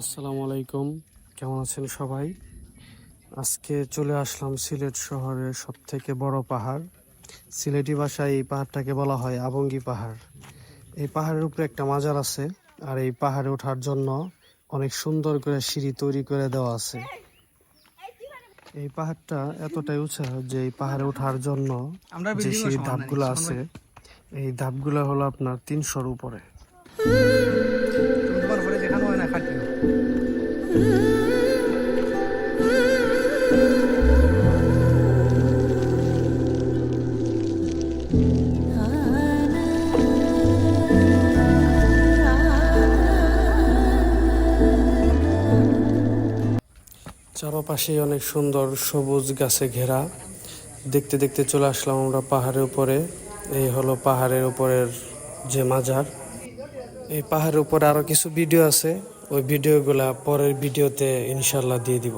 আসসালামু আলাইকুম। কেমন আছেন সবাই? আজকে চলে আসলাম সিলেট শহরের সব থেকে বড় পাহাড়। সিলেটি ভাষায় এই পাহাড়টাকে বলা হয় আবঙ্গি পাহাড়। এই পাহাড়ের উপরে একটা মাজার আছে আর এই পাহাড়ে ওঠার জন্য অনেক সুন্দর করে সিঁড়ি তৈরি করে দেওয়া আছে। এই পাহাড়টা এতটাই উঁচা যে এই পাহাড়ে ওঠার জন্য যে সিঁড়ির ধাপগুলো আছে এই ধাপগুলো হলো আপনার তিনশোর উপরে। চারপাশে অনেক সুন্দর সবুজ গাছে ঘেরা। দেখতে দেখতে চলে আসলাম আমরা পাহাড়ের উপরে। এই হলো পাহাড়ের উপরের যে মাজার। এই পাহাড়ের উপরে আরও কিছু ভিডিও আছে। ওই ভিডিওগুলা পরের ভিডিওতে ইনশাল্লাহ দিয়ে দিব।